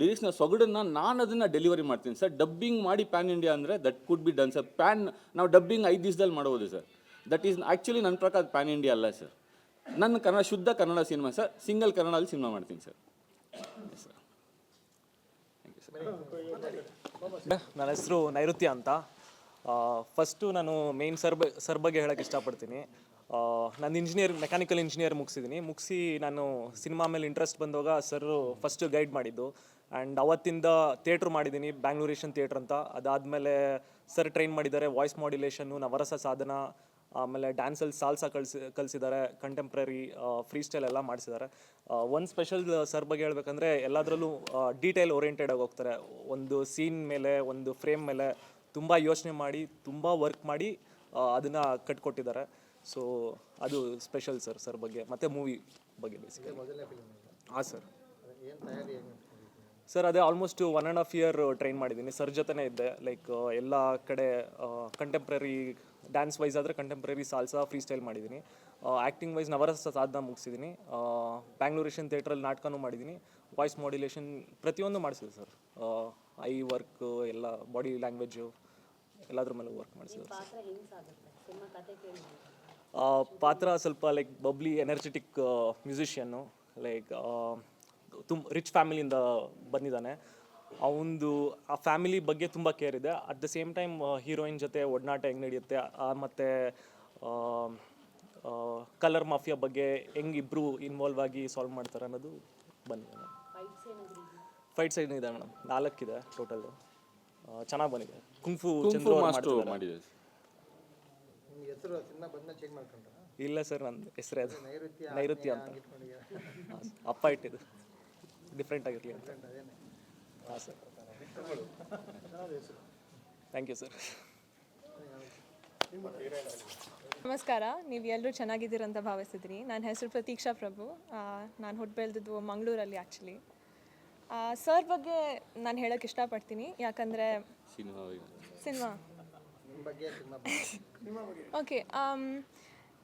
ಲಿರಿಕ್ಸ್ನ ಸೊಗಡನ್ನು ನಾನು ಅದನ್ನು ಡೆಲಿವರಿ ಮಾಡ್ತೀನಿ. ಸರ್ ಡಬ್ಬಿಂಗ್ ಮಾಡಿ ಪ್ಯಾನ್ ಇಂಡಿಯಾ ಅಂದರೆ that could be done sir pan ನಾವು ಡಬ್ಬಿಂಗ್ ಐದು ದಿವಸದಲ್ಲಿ ಮಾಡ್ಬೋದು ಸರ್ ದಟ್ ಈಸ್ ಆ್ಯಕ್ಚುಲಿ ನನ್ನ ಪ್ರಕಾರ ಪ್ಯಾನ್ ಇಂಡಿಯಾ ಅಲ್ಲ ಸರ್ ನನ್ನ ಕನ್ನಡ, ಶುದ್ಧ ಕನ್ನಡ ಸಿನಿಮಾ ಸರ್ ಸಿಂಗಲ್ ಕನ್ನಡಲ್ಲಿ ಸಿನಿಮಾ ಮಾಡ್ತೀನಿ ಸರ್ ನನ್ನ ಹೆಸರು ನೈಋತ್ಯ ಅಂತ. ಫಸ್ಟು ನಾನು ಮೇನ್ ಸರ್ ಸರ್ ಬಗ್ಗೆ ಹೇಳಕ್ಕೆ ಇಷ್ಟಪಡ್ತೀನಿ. ನಾನು ಇಂಜಿನಿಯರ್ ಮೆಕ್ಯಾನಿಕಲ್ ಇಂಜಿನಿಯರ್ ಮುಗಿಸಿದ್ದೀನಿ ಮುಗಿಸಿ ನಾನು ಸಿನಿಮಾ ಮೇಲೆ ಇಂಟ್ರೆಸ್ಟ್ ಬಂದಾಗ ಸರ್ ಫಸ್ಟ್ ಗೈಡ್ ಮಾಡಿದ್ದು. ಆ್ಯಂಡ್ ಅವತ್ತಿಂದ ಥಿಯೇಟ್ರ್ ಮಾಡಿದ್ದೀನಿ ಬ್ಯಾಂಗ್ಳೂರೇಷನ್ ಥಿಯೇಟ್ರ್ ಅಂತ. ಅದಾದಮೇಲೆ ಸರ್ ಟ್ರೈನ್ ಮಾಡಿದ್ದಾರೆ ವಾಯ್ಸ್ ಮಾಡ್ಯುಲೇಷನ್ನು ನವರಸ ಸಾಧನ, ಆಮೇಲೆ ಡ್ಯಾನ್ಸಲ್ಲಿ ಸಾಲ್ಸ ಕಳಿಸಿ ಕಲಿಸಿದ್ದಾರೆ ಕಂಟೆಂಪ್ರರಿ ಫ್ರೀ ಸ್ಟೈಲ್ ಎಲ್ಲ ಮಾಡಿಸಿದ್ದಾರೆ. ಒಂದು ಸ್ಪೆಷಲ್ ಸರ್ ಬಗ್ಗೆ ಹೇಳ್ಬೇಕಂದ್ರೆ ಎಲ್ಲದರಲ್ಲೂ ಡೀಟೇಲ್ ಓರಿಯೆಂಟೆಡ್ ಆಗಿ ಹೋಗ್ತಾರೆ. ಒಂದು ಸೀನ್ ಮೇಲೆ, ಒಂದು ಫ್ರೇಮ್ ಮೇಲೆ ತುಂಬ ಯೋಚನೆ ಮಾಡಿ, ತುಂಬ ವರ್ಕ್ ಮಾಡಿ ಅದನ್ನು ಕಟ್ಕೊಟ್ಟಿದ್ದಾರೆ. ಸೊ ಅದು ಸ್ಪೆಷಲ್ ಸರ್ ಸರ್ ಬಗ್ಗೆ, ಮತ್ತೆ ಮೂವಿ ಬಗ್ಗೆ ಬೇಸಿಕಲಿ ಹಾಂ ಸರ್ ಸರ್ ಅದೇ almost one and half year train ಮಾಡಿದ್ದೀನಿ. ಸರ್ ಜೊತೆನೇ ಇದ್ದೆ. ಲೈಕ್ ಎಲ್ಲ ಕಡೆ ಕಂಟೆಂಪ್ರರಿ ಡ್ಯಾನ್ಸ್ ವೈಸ್ ಆದರೆ ಕಂಟೆಂಪ್ರರಿ ಸಾಲ್ಸಾ ಫ್ರೀ ಸ್ಟೈಲ್ ಮಾಡಿದ್ದೀನಿ ಆ್ಯಕ್ಟಿಂಗ್ ವೈಸ್ ನವರಸ ಸಾಧನ ಮುಗಿಸಿದ್ದೀನಿ. ಬ್ಯಾಂಗ್ಳೂರೇಷನ್ ಥಿಯೇಟ್ರಲ್ಲಿ ನಾಟಕನೂ ಮಾಡಿದ್ದೀನಿ. ವಾಯ್ಸ್ ಮಾಡ್ಯುಲೇಷನ್ ಪ್ರತಿಯೊಂದು ಮಾಡಿಸಿದೆ ಸರ್ ಐ ವರ್ಕ್ ಎಲ್ಲ ಬಾಡಿ ಲ್ಯಾಂಗ್ವೇಜು ಎಲ್ಲದ್ರ ಮೇಲೆ ವರ್ಕ್ ಮಾಡಿಸಿದೆ ಪಾತ್ರ ಪಾತ್ರ ಸ್ವಲ್ಪ like bubbly energetic musician like ತುಂಬ ರಿಚ್ ಫ್ಯಾಮಿಲಿಯಿಂದ ಬಂದಿದ್ದಾನೆ. ಅವನದು ಆ ಫ್ಯಾಮಿಲಿ ಬಗ್ಗೆ ತುಂಬ ಕೇರ್ ಇದೆ. At the same time heroine ಜೊತೆ ಒಡನಾಟ ಹೆಂಗೆ ನಡೆಯುತ್ತೆ ಮತ್ತು ಕಲರ್ ಮಾಫಿಯಾ ಬಗ್ಗೆ ಹೆಂಗೆ ಇಬ್ಬರು ಇನ್ವಾಲ್ವ್ ಆಗಿ ಸಾಲ್ವ್ ಮಾಡ್ತಾರೆ ಅನ್ನೋದು ಬಂದಿದೆ ಫೈಟ್ ಸೈಡ್ ಇದೆ ಮೇಡಮ್. ನಾಲ್ಕಿದೆ ಟೋಟಲ್ ಚೆನ್ನಾಗಿ ಬಂದಿದೆ. Kung fu Chandra. ಮಾಡಿದೆ. ಹೆಸರು ಸಿನಿಮಾ ಬಂದ ಚೇಂಜ್ ಮಾಡ್ಕೊಂಡ್ರ? ಇಲ್ಲ ಸರ್ ನನ್ನ ಹೆಸರೇ ಅದು. ನೈಋತ್ಯ ಅಂತ ಹಾಂ, ಅಪ್ಪ ಇಟ್ಟಿದ್ದು. ಡಿಫ್ರೆಂಟ್ ಆಗಿರಲಿ ಅಂತ. ಹಾಂ ಸರ್. ಥ್ಯಾಂಕ್ ಯು ಸರ್ ನಮಸ್ಕಾರ ನೀವು ಎಲ್ಲರೂ ಚೆನ್ನಾಗಿದ್ದೀರಂತ ಭಾವಿಸಿದ್ರಿ. ನನ್ನ ಹೆಸರು ಪ್ರತೀಕ್ಷಾ ಪ್ರಭು. ನಾನು ಹುಟ್ಟು ಬೆಳೆದಿದ್ದು ಮಂಗಳೂರಲ್ಲಿ ಆ್ಯಕ್ಚುಲಿ ಸರ್ ಬಗ್ಗೆ ನಾನು ಹೇಳೋಕ್ಕೆ ಇಷ್ಟಪಡ್ತೀನಿ. ಯಾಕಂದರೆ ಸಿನಿಮಾ ಓಕೆ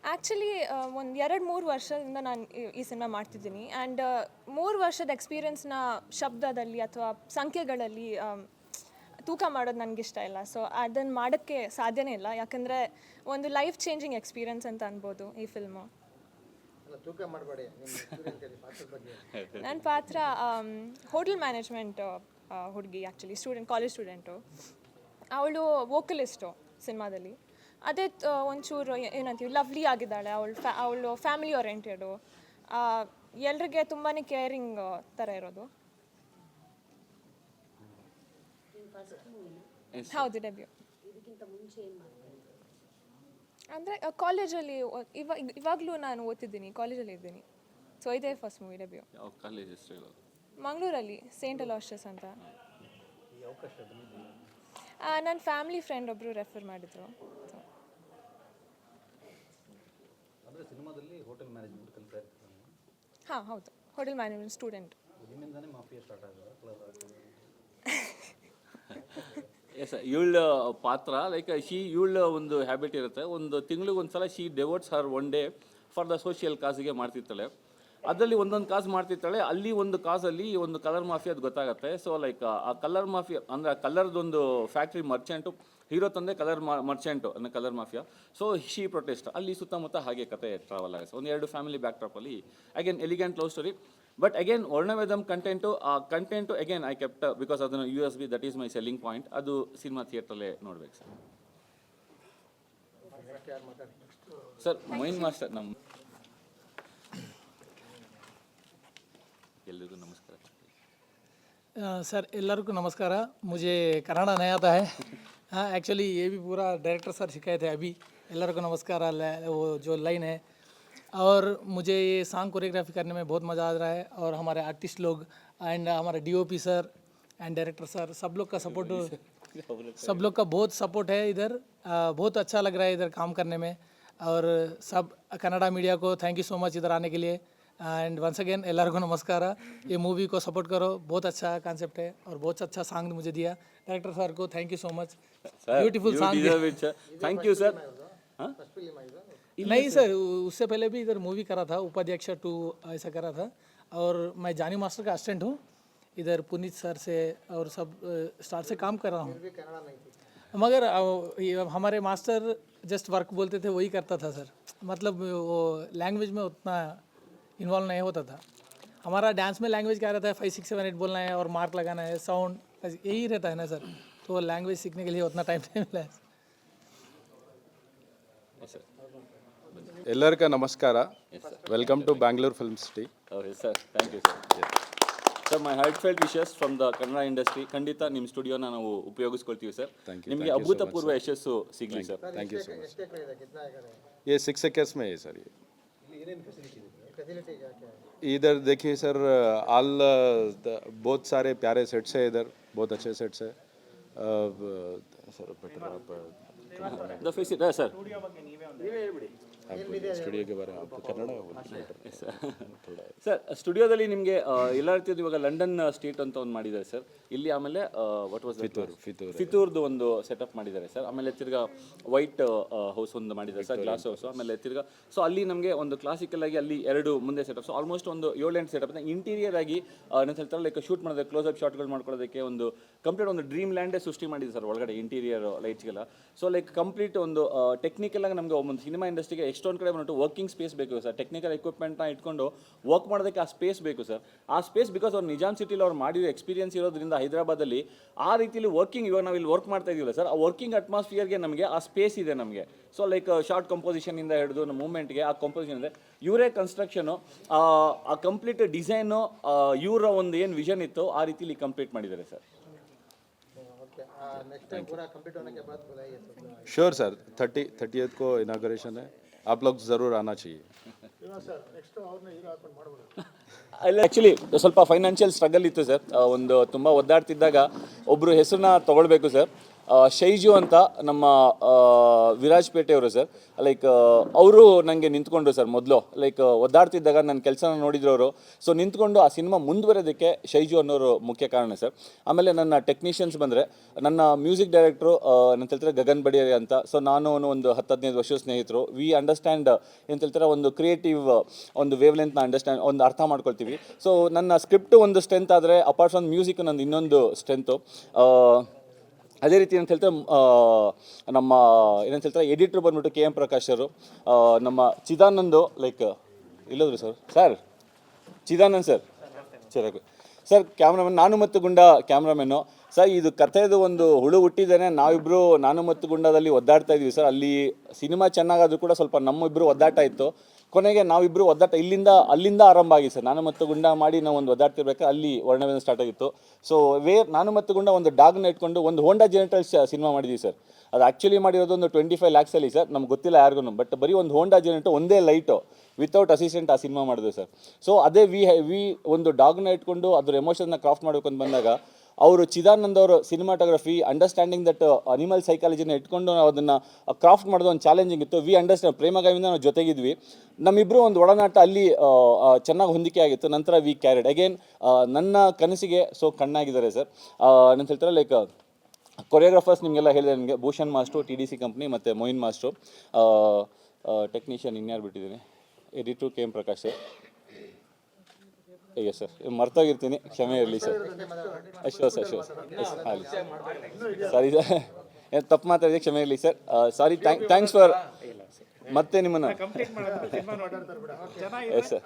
ಆ್ಯಕ್ಚುಲಿ ಒಂದು ಎರಡು ಮೂರು ವರ್ಷದಿಂದ ನಾನು ಈ- ಸಿನಿಮಾ ಮಾಡ್ತಿದ್ದೀನಿ. ಆ್ಯಂಡ್ ಮೂರು ವರ್ಷದ ಎಕ್ಸ್ಪೀರಿಯನ್ಸ್ನ ಶಬ್ದದಲ್ಲಿ ಅಥವಾ ಸಂಖ್ಯೆಗಳಲ್ಲಿ ಆಮ್, ತೂಕ ಮಾಡೋದು ನನಗೆ ಇಷ್ಟ ಇಲ್ಲ. ಸೊ ಅದನ್ನು ಮಾಡೋಕ್ಕೆ ಸಾಧ್ಯನೇ ಇಲ್ಲ. ಯಾಕಂದರೆ ಒಂದು ಲೈಫ್ ಚೇಂಜಿಂಗ್ ಎಕ್ಸ್ಪೀರಿಯನ್ಸ್ ಅಂತ ಅನ್ಬೋದು ಈ ಫಿಲ್ಮು ನನ್ನ ಪಾತ್ರ ಹೋಟೆಲ್ ಮ್ಯಾನೇಜ್ಮೆಂಟ್ ಹುಡುಗಿ ಆ್ಯಕ್ಚುಲಿ ಸ್ಟೂಡೆಂಟ್ ಕಾಲೇಜ್ ಸ್ಟೂಡೆಂಟು ಅವಳು ವೋಕಲಿಸ್ಟು ಸಿನಿಮಾದಲ್ಲಿ. ಅದೇ ಒಂಚೂರು ಏನಂತೀವಿ ಲವ್ಲಿ ಆಗಿದ್ದಾಳೆ ಅವಳು ಫ್ಯಾ ಅವಳು ಫ್ಯಾಮಿಲಿ ಓರಿಯೆಂಟೆಡು ಎಲ್ರಿಗೆ ತುಂಬಾ ಕೇರಿಂಗ್ ಥರ ಇರೋದು. ಹೌದು ಡೆಬ್ಯೂ ಇದಕ್ಕಿಂತ ಮುಂಚೆ ಏನು ಮಾಡ್ತಾ ಇದ್ರು ಅಂದರೆ ಕಾಲೇಜಲ್ಲಿ ಇವಾಗ ಇವಾಗಲೂ ನಾನು ಓದ್ತಿದ್ದೀನಿ ಕಾಲೇಜಲ್ಲಿ ಇದ್ದೀನಿ. ಸೊ ಇದೇ ಫಸ್ಟ್ ಮೂವಿ ಡೆಬ್ಯೂ ಮಂಗಳೂರಲ್ಲಿ ಸೇಂಟ್ ಅಲಾಷಸ್ ಅಂತ. ನನ್ನ ಫ್ಯಾಮಿಲಿ ಫ್ರೆಂಡ್ ಒಬ್ಬರು ರೆಫರ್ ಮಾಡಿದರು. ಹಾಂ ಹೌದು. ಹೋಟೆಲ್ ಮ್ಯಾನೇಜ್ಮೆಂಟ್ ಸ್ಟೂಡೆಂಟ್ ಎಸ್ ಇವಳ ಪಾತ್ರ ಲೈಕ್ ಶಿ ಇವಳ ಒಂದು ಹ್ಯಾಬಿಟ್ ಇರುತ್ತೆ. ಒಂದು ತಿಂಗಳಿಗೆ ಒಂದು ಸಲ she devotes her one day for the social ಕಾಸಿಗೆ ಮಾಡ್ತಿರ್ತಾಳೆ. ಅದರಲ್ಲಿ ಒಂದೊಂದು ಕಾಸು ಮಾಡ್ತಿರ್ತಾಳೆ ಅಲ್ಲಿ ಒಂದು ಕಾಸಲ್ಲಿ ಒಂದು ಕಲರ್ ಮಾಫಿಯಾ ಅದು ಗೊತ್ತಾಗುತ್ತೆ. ಸೊ ಲೈಕ್ ಆ ಕಲರ್ ಮಾಫಿಯಾ ಅಂದರೆ ಆ ಕಲರ್ದೊಂದು ಫ್ಯಾಕ್ಟ್ರಿ ಮರ್ಚೆಂಟು ಹೀರೋ ತಂದೆ ಕಲರ್ ಮರ್ಚೆಂಟು ಅಂದರೆ colour mafia so she protest ಅಲ್ಲಿ ಸುತ್ತಮುತ್ತ ಹಾಗೆ ಕತೆ ಟ್ರಾವೆಲ್ ಆಗುತ್ತೆ. ಒಂದು ಎರಡು family back ಡ್ರಾಪಲ್ಲಿ again elegant love story but again ವರ್ಣವೇದಮ್ content ಆ content again I kept because ಅದನ್ನು U S B that is my selling point ಅದು ಸಿನಿಮಾ ಥಿಯೇಟ್ರಲ್ಲೇ ನೋಡ್ಬೇಕು ಸರ್. ಸರ್ ಮೈನ್ ಮಾಸ್ಟರ್ ನಮ್ಮ ಎಲ್ರಿಗೂ ನಮಸ್ಕಾರ सर एल्लर को नमस्कार मुझे कन्नड़ नहीं आता है हाँ एक्चुअली ये भी पूरा डायरेक्टर सर सिखाए थे अभी एल्लर को नमस्कार ल- वो जो लाइन है और मुझे ये सॉन्ग कोरियोग्राफी करने में बहुत मज़ा आ रहा है और हमारे आर्टिस्ट लोग एंड हमारे DOP sir and director sir सब लोग का सपोर्ट सब लोग का बहुत सपोर्ट है इधर आ, बहुत अच्छा लग रहा है इधर काम करने में और सब कन्नड़ा मीडिया को थैंक यू सो मच इधर आने के लिए एंड वंस अगेन एलआर नमस्कार ये मूवी को सपोर्ट करो बहुत अच्छा कॉन्सेप्ट है और बहुत अच्छा सॉन्ग मुझे दिया. डायरेक्टर सर को thank you so much beautiful song thank you sir नहीं सर उससे पहले भी इधर मूवी करा था उपाध्यक्ष टू ऐसा करा था. और मैं जानी मास्टर का असिस्टेंट हूँ. इधर पुनीत सर से और सब स्टार से काम कर रहा हूँ. मगर हमारे मास्टर जस्ट वर्क बोलते थे वही करता था सर मतलब वो लैंग्वेज में उतना इन्वॉल्व नहीं होता था हमारा डांस में लैंग्वेज क्या रहता है फाइव सिक्स सेवन एट बोलना है और मार्क लगाना है साउंड यही रहता है ना सर तो लैंग्वेज सीखने के लिए उतना टाइम नहीं मिला है ಎಲ್ಲರಿಗೂ ನಮಸ್ಕಾರ welcome to Bangalore film city okay sir thank you sir sir my heartfelt wishes from the Kannada industry ಖಂಡಿತ ನಿಮ್ಮ ಸ್ಟುಡಿಯೋನ ನಾವು ಉಪಯೋಗಿಸ್ಕೊಳ್ತೀವಿ ಸರ್ ನಿಮಗೆ ಅಭೂತಪೂರ್ವ ಯಶಸ್ಸು ಸಿಗಲಿ sir thank you so much ಎಷ್ಟು ಎಕರೆ ಇದೆ ಕಿತ್ನಾ ಎಕರೆ ये सिक्स एकर्स में है सर ये है इधर देखिए सर आल बहुत सारे प्यारे सेट्स है इधर बहुत अच्छे सेट्स है सर बेटर आप ಸರ್ ಸ್ಟುಡಿಯೋಗೆ ಕನ್ನಡ ಸರ್. ಸ್ಟುಡಿಯೋದಲ್ಲಿ ನಿಮಗೆ ಎಲ್ಲ ರೀತಿಯದ್ದು ಇವಾಗ ಲಂಡನ್ ಸ್ಟೇಟ್ ಅಂತ ಒಂದು ಮಾಡಿದ್ದಾರೆ ಸರ್. ಇಲ್ಲಿ ಆಮೇಲೆ ವಾಟ್ ವಾಸ್ ಫಿತೂರ್ ಫಿತೂರ್. ಫಿತೂರ್ದು ಒಂದು ಸೆಟಪ್ ಮಾಡಿದ್ದಾರೆ ಸರ್. ಆಮೇಲೆ ತಿರ್ಗಾ ವೈಟ್ ಹೌಸ್ ಒಂದು ಮಾಡಿದ್ದಾರೆ ಸರ್ ಗ್ಲಾಸ್ ಹೌಸ್ ಆಮೇಲೆ ತಿರ್ಗಾ ಸೊ ಅಲ್ಲಿ ನಮಗೆ ಒಂದು ಕ್ಲಾಸಿಕಲ್ ಆಗಿ ಅಲ್ಲಿ ಎರಡು ಮುಂದೆ ಸೆಟಪ್ ಸೊ ಆಲ್ಮೋಸ್ಟ್ ಒಂದು ಏಳು ಎಂಟು ಸೆಟಪ್ ಇಂಟೀರಿಯರ್ ಆಗಿ ಏನಂತ ಹೇಳ್ತಾರೆ ಲೈಕ್ ಶೂಟ್ ಮಾಡೋದಕ್ಕೆ ಕ್ಲೋಸ್ ಅಪ್ ಶಾಟ್ಗಳು ಮಾಡ್ಕೊಳ್ಳೋದಕ್ಕೆ ಒಂದು ಕಂಪ್ಲೀಟ್ ಒಂದು ಡ್ರೀಮ್ ಲ್ಯಾಂಡೇ ಸೃಷ್ಟಿ ಮಾಡಿದೆ ಸರ್ ಒಳಗಡೆ ಇಂಟೀರಿಯರ್ ಲೈಟ್ಸ್ಗೆಲ್ಲ ಸೊ ಲೈಕ್ ಕಂಪ್ಲೀಟ್ ಒಂದು ಟೆಕ್ನಿಕಲ್ ಆಗಿ ನಮಗೆ ಒಂದು ಸಿನಿಮಾ ಇಂಡಸ್ಟ್ರಿಗೆ ಎಷ್ಟೊಂದು ಕಡೆ ಬಂದ್ಬಿಟ್ಟು ವರ್ಕಿಂಗ್ ಸ್ಪೇಸ್ ಬೇಕು ಸರ್ ಟೆಕ್ನಿಕಲ್ ಎಕ್ವಿಪ್ಮೆಂಟ್ನ ಇಟ್ಕೊಂಡು ವರ್ಕ್ ಮಾಡೋದಕ್ಕೆ ಆ ಸ್ಪೇಸ್ ಬೇಕು ಸರ್ ಆ ಸ್ಪೇಸ್ ಬಿಕಾಸ್ ಅವ್ರು ನಿಜಾಮ್ ಸಿಟಿಲಿ ಅವ್ರು ಮಾಡಿರೋ ಎಕ್ಸ್ಪೀರಿಯನ್ಸ್ ಇರೋದ್ರಿಂದ ಹೈದರಾಬಾದಲ್ಲಿ ಆ ರೀತಿಲಿ ವರ್ಕಿಂಗ್ ಇವಾಗ ನಾವು ಇಲ್ಲಿ ವರ್ಕ್ ಮಾಡ್ತಾ ಇದೀವಲ್ಲ ಸರ್ ಆ ವರ್ಕಿಂಗ್ ಅಟ್ಮಾಸ್ಫಿಯರ್ಗೆ ನಮಗೆ ಆ ಸ್ಪೇಸ್ ಇದೆ ನಮಗೆ ಸೊ ಲೈಕ್ ಶಾರ್ಟ್ ಕಂಪೋಸಿಷನಿಂದ ಹಿಡಿದು ನಮ್ಮ ಮೂಮೆಂಟ್ಗೆ ಆ ಕಂಪೋಸಿಷನ್ ಇದೆ ಇವರೇ ಕನ್ಸ್ಟ್ರಕ್ಷನು ಆ ಕಂಪ್ಲೀಟ್ ಡಿಸೈನು ಇವರ ಒಂದು ಏನು ವಿಷನ್ ಇತ್ತು ಆ ರೀತಿಲಿ ಕಂಪ್ಲೀಟ್ ಮಾಡಿದ್ದಾರೆ ಸರ್ ओके नेक्स्ट टाइम पूरा कंप्लीट होने के बाद बुलाइए सब श्योर सर थर्टी थर्टी को इनाग्रेशन है आप लोग ज़रूर आना चाहिए ಅಲ್ಲಿ ಆ್ಯಕ್ಚುಲಿ ಸ್ವಲ್ಪ ಫೈನಾನ್ಷಿಯಲ್ ಸ್ಟ್ರಗಲ್ ಇತ್ತು ಸರ್ ಒಂದು ತುಂಬ ಒದ್ದಾಡ್ತಿದ್ದಾಗ ಒಬ್ಬರು ಹೆಸರನ್ನ ತೊಗೊಳ್ಬೇಕು ಸರ್ ಶೈಜು ಅಂತ ನಮ್ಮ ವಿರಾಜ್ ವಿರಾಜ್ಪೇಟೆಯವರು ಸರ್. ಲೈಕ್ ಅವರು ನನಗೆ ನಿಂತ್ಕೊಂಡ್ರು ಸರ್ ಮೊದಲು. ಲೈಕ್ ಒದ್ದಾಡ್ತಿದ್ದಾಗ ನನ್ನ ಕೆಲಸನ ನೋಡಿದ್ರು ಅವರು. ಸೊ ನಿಂತ್ಕೊಂಡು ಆ ಸಿನಿಮಾ ಮುಂದುವರೆಯೋದಕ್ಕೆ ಶೈಜು ಅನ್ನೋರು ಮುಖ್ಯ ಕಾರಣ ಸರ್. ಆಮೇಲೆ ನನ್ನ ಟೆಕ್ನಿಷಿಯನ್ಸ್ ಬಂದರೆ, ನನ್ನ ಮ್ಯೂಸಿಕ್ ಡೈರೆಕ್ಟ್ರು ನನ್ನ ತಿಳ್ತಾರೆ ಗಗನ್ ಬಡಿಯರಿ ಅಂತ. ಸೊ ನಾನು ಒಂದು ಹತ್ತು ಹದಿನೈದು ವರ್ಷದ ಸ್ನೇಹಿತರು. ವಿ ಅಂಡರ್ಸ್ಟ್ಯಾಂಡ್ ಏನು ಹೇಳ್ತಾರೆ, ಒಂದು ಕ್ರಿಯೇಟಿವ್ ಒಂದು ವೇವ್ ಲೆಂತ್ನ ಅಂಡರ್ಸ್ಟ್ಯಾಂಡ್ ಒಂದು ಅರ್ಥ ಮಾಡ್ಕೊಳ್ತೀವಿ. ಸೊ ನನ್ನ ಸ್ಕ್ರಿಪ್ಟ್ ಒಂದು ಸ್ಟ್ರೆಂತ್ ಆದರೆ ಅಪಾರ್ಟ್ ಫ್ರಮ್ ಮ್ಯೂಸಿಕ್ ನಂದು ಇನ್ನೊಂದು ಸ್ಟ್ರೆಂತು ಅದೇ ರೀತಿ ಅಂತ ಹೇಳ್ತಾರೆ ನಮ್ಮ, ಏನಂತ ಹೇಳ್ತಾರೆ, ಎಡಿಟ್ರ್ ಬಂದ್ಬಿಟ್ಟು ಕೆ ಎಂ ಪ್ರಕಾಶ್ ಅವರು ನಮ್ಮ ಚಿದಾನಂದು like ಇಲ್ಲದ್ರು sir sir Chidanand sir sir sir cameraman ನಾನು ಮತ್ತು ಗುಂಡ ಕ್ಯಾಮ್ರಾಮನ್ನು ಸರ್ ಇದು ಕಥೆದು ಒಂದು ಹುಳು ಹುಟ್ಟಿದ್ದೇನೆ. ನಾವಿಬ್ಬರು ನಾನು ಮತ್ತು ಗುಂಡದಲ್ಲಿ ಒದ್ದಾಡ್ತಾ ಇದ್ವಿ ಸರ್ ಅಲ್ಲಿ ಸಿನಿಮಾ ಚೆನ್ನಾಗಾದರೂ ಕೂಡ ಸ್ವಲ್ಪ ನಮ್ಮಿಬ್ಬರು ಒದ್ದಾಟ ಇತ್ತು. ಕೊನೆಗೆ ನಾವಿಬ್ಬರು ಒದ್ದಾಟ ಇಲ್ಲಿಂದ, ಅಲ್ಲಿಂದ ಆರಂಭ ಆಗಿ ಸರ್. ನಾನು ಮತ್ತು ಗುಂಡ ಮಾಡಿ ನಾವು ಒಂದು ಒದ್ದಾಡ್ತಿರ್ಬೇಕಾದ್ರೆ ಅಲ್ಲಿ ವರ್ಣವೇನ ಸ್ಟಾರ್ಟ್ ಆಗಿತ್ತು. ಸೊ ವೇರ್ ನಾನು ಮತ್ತು ಗುಂಡ ಒಂದು ಡಾಗ್ನ ಇಟ್ಕೊಂಡು ಒಂದು ಹೋಂಡಾ ಜೆನೆಟಲ್ಸ್ ಸಿನಿಮಾ ಮಾಡಿದ್ವಿ ಸರ್. ಅದು ಆ್ಯಕ್ಚುಲಿ ಮಾಡಿರೋದು ಒಂದು ಟ್ವೆಂಟಿ ಫೈವ್ ಲ್ಯಾಕ್ಸಲ್ಲಿ ಸರ್. ನಮ್ಗೆ ಗೊತ್ತಿಲ್ಲ ಯಾರಿಗೂ ಬಟ್ ಬರೀ ಒಂದು ಹೋಂಡಾ ಜನರೇಟರ್ ಒಂದೇ ಲೈಟು ವಿತೌಟ್ ಅಸಿಸ್ಟೆಂಟ್ ಆ ಸಿನಿಮಾ ಮಾಡಿದ್ವಿ ಸರ್. ಸೊ ಅದೇ ವಿ ವಿ ಒಂದು ಡಾಗ್ನ ಇಟ್ಕೊಂಡು ಅದ್ರ ಎಮೋಷನ್ನ ಕ್ರಾಫ್ಟ್ ಮಾಡಬೇಕು ಅಂತ ಬಂದಾಗ ಅವರು ಚಿದಾನಂದ್ ಅವರು ಸಿನಿಮಾಟೋಗ್ರಫಿ ಅಂಡರ್ಸ್ಟ್ಯಾಂಡಿಂಗ್ ದಟ್ ಅನಿಮಲ್ ಸೈಕಾಲಜಿನ ಇಟ್ಕೊಂಡು ನಾವು ಅದನ್ನು ಕ್ರಾಫ್ಟ್ ಮಾಡೋದು ಒಂದು ಚಾಲೆಂಜಿಂಗ್ ಇತ್ತು. ವಿ ಅಂಡರ್ಸ್ಟ್ಯಾಂಡ್ ಪ್ರೇಮಗಾವಿಂದ ನಾವು ಜೊತೆಗಿದ್ವಿ. ನಮ್ಮಿಬ್ಬರು ಒಂದು ಒಡನಾಟ ಅಲ್ಲಿ ಚೆನ್ನಾಗಿ ಹೊಂದಿಕೆ ಆಗಿತ್ತು. ನಂತರ ವಿ ಕ್ಯಾರೆಡ್ ಅಗೇನ್ ನನ್ನ ಕನಸಿಗೆ ಸೊ ಕಣ್ಣಾಗಿದ್ದಾರೆ ಸರ್ ನಾನು ಹೇಳ್ತಾರೆ ಲೈಕ್ ಕೊರಿಯೋಗ್ರಾಫರ್ಸ್ ನಿಮಗೆಲ್ಲ ಹೇಳಿದೆ ನನಗೆ. Bhushan master T D C company ಮತ್ತು ಮೊಯಿನ್ ಮಾಸ್ಟ್ರು. ಟೆಕ್ನಿಷಿಯನ್ ಇನ್ಯಾರು ಬಿಟ್ಟಿದ್ದೀನಿ? Editor K M Prakash S sir ಮರ್ತೋಗಿರ್ತೀನಿ. ಕ್ಷಮೆ ಇರಲಿ ಸರ್ ಅಶ್ವ ಸರ್ ಅಶ್ವ ಸರ್ ಎಸ್ ಆಗಲಿ ಸಾರಿ ಸರ್ ಏನು ತಪ್ಪು ಮಾತಾಡಿದೆ ಕ್ಷಮೆ ಇರಲಿ sir sorry thank thanks for ಮತ್ತೆ ನಿಮ್ಮನ್ನು. Yes sir